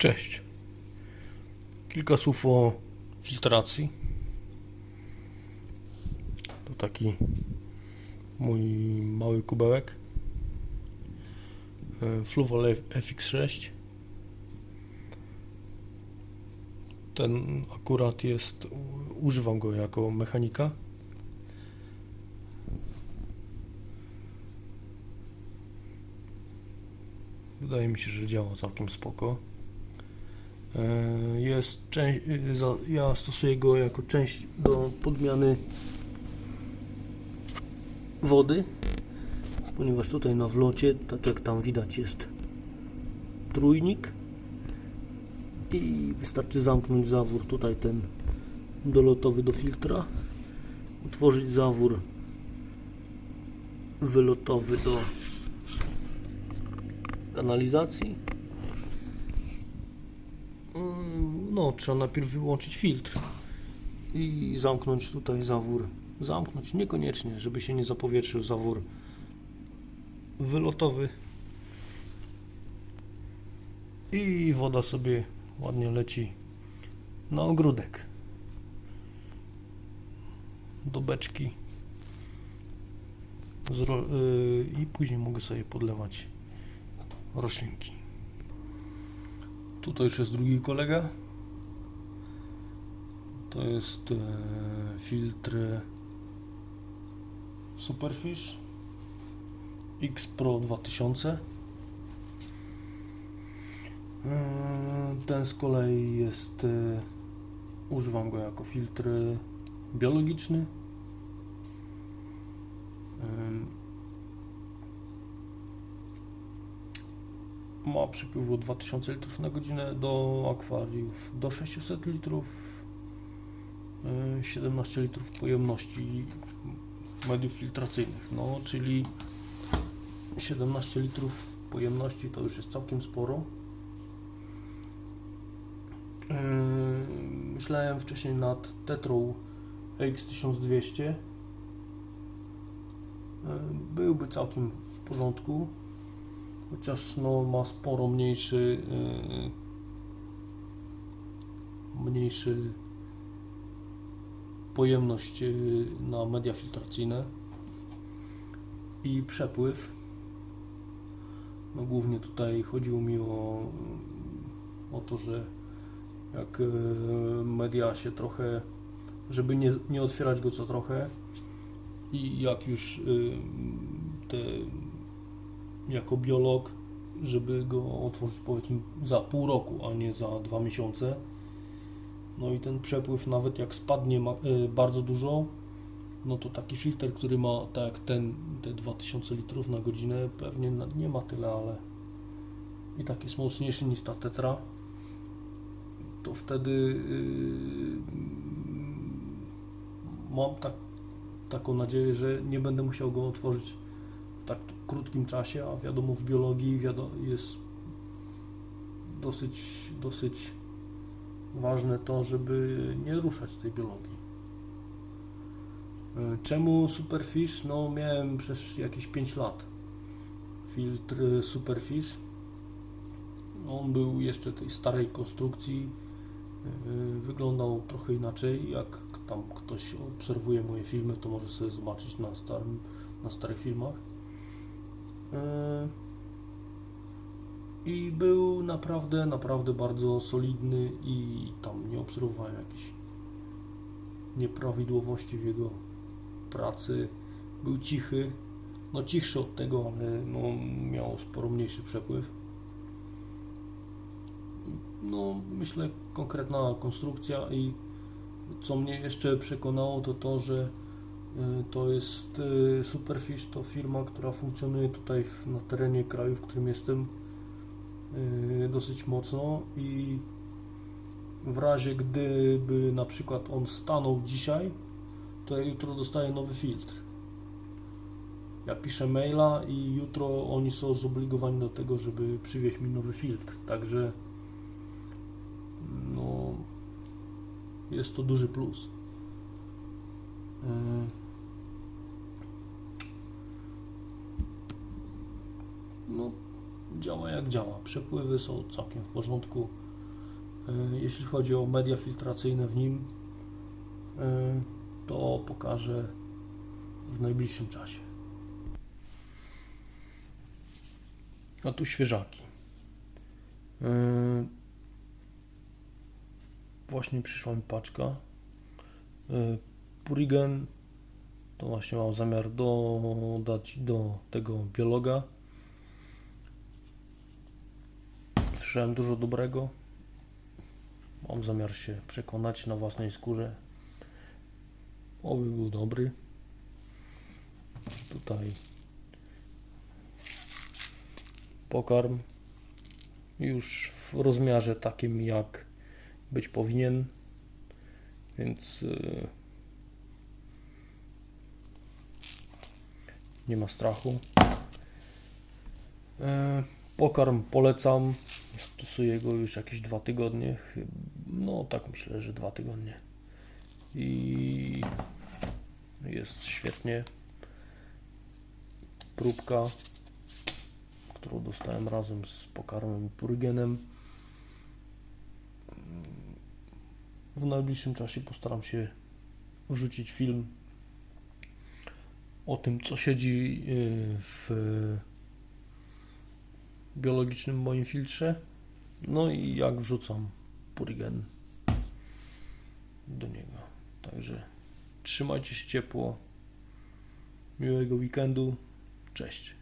Cześć. Kilka słów o filtracji. To taki mój mały kubełek. E, Fluval FX6. Ten akurat jest, używam go jako mechanika. Wydaje mi się, że działa całkiem spoko. E, Jest część, za- ja stosuję go jako część do podmiany wody, ponieważ tutaj na wlocie, tak jak tam widać, jest trójnik i wystarczy zamknąć zawór, tutaj ten dolotowy do filtra, utworzyć zawór wylotowy do kanalizacji No, trzeba najpierw wyłączyć filtr i zamknąć tutaj zawór. Zamknąć niekoniecznie, żeby się nie zapowietrzył zawór wylotowy. I woda sobie ładnie leci na ogródek. Do beczki. Yy, I później mogę sobie podlewać roślinki. Tutaj już jest drugi kolega. To jest e, filtr Superfish X Pro 2000. E, Ten z kolei jest, e, używam go jako filtr biologiczny. Ma przepływu 2000 litrów na godzinę do akwariów do 600 litrów, 17 litrów pojemności mediów filtracyjnych. No, czyli 17 litrów pojemności to już jest całkiem sporo. Yy, Myślałem wcześniej nad Tetrą X1200. Yy, Byłby całkiem w porządku chociaż no, ma sporo mniejszy yy, mniejszy pojemność yy, na media filtracyjne i przepływ no, głównie tutaj chodziło mi o, o to, że jak yy, media się trochę żeby nie, nie otwierać go co trochę i jak już yy, te jako biolog, żeby go otworzyć powiedzmy za pół roku, a nie za dwa miesiące. No i ten przepływ nawet jak spadnie y, bardzo dużo, no to taki filtr, który ma tak ten, te 2000 litrów na godzinę, pewnie nie ma tyle, ale i tak jest mocniejszy niż ta tetra, to wtedy yy, mam tak, taką nadzieję, że nie będę musiał go otworzyć w tak krótkim czasie, a wiadomo w biologii wiadomo, jest dosyć, dosyć ważne to, żeby nie ruszać tej biologii. E, Czemu Superfish? No miałem przez jakieś 5 lat filtr e, Superfish. On był jeszcze tej starej konstrukcji. e, Wyglądał trochę inaczej. Jak tam ktoś obserwuje moje filmy, to może sobie zobaczyć na, starym, na starych filmach. I był naprawdę, naprawdę bardzo solidny i tam nie obserwowałem jakichś nieprawidłowości w jego pracy. Był cichy, no cichszy od tego, ale no, miał sporo mniejszy przepływ. No, myślę, konkretna konstrukcja i co mnie jeszcze przekonało, to to, że y, to jest y, Superfish, to firma, która funkcjonuje tutaj na terenie kraju, w którym jestem dosyć mocno i w razie gdyby na przykład on stanął dzisiaj, to ja jutro dostaję nowy filtr. Ja piszę maila i jutro oni są zobligowani do tego, żeby przywieźć mi nowy filtr. Także no jest to duży plus. Yy. No działa jak działa. Przepływy są całkiem w porządku. E, Jeśli chodzi o media filtracyjne w nim, e, to pokażę w najbliższym czasie. A tu świeżaki. E, Właśnie przyszła mi paczka. Purigen to właśnie mam zamiar dodać do tego biologa. Słyszałem dużo dobrego. Mam zamiar się przekonać na własnej skórze. Oby był dobry. Tutaj pokarm już w rozmiarze takim jak być powinien. Więc yy, nie ma strachu. E, Pokarm polecam. Stosuję go już jakieś dwa tygodnie. No tak myślę, że dwa tygodnie. I jest świetnie. Próbka, którą dostałem razem z pokarmem i purigenem. W najbliższym czasie postaram się wrzucić film o tym, co siedzi y, w biologicznym moim filtrze. No i jak wrzucam purigen do niego. Także trzymajcie się ciepło. Miłego weekendu. Cześć.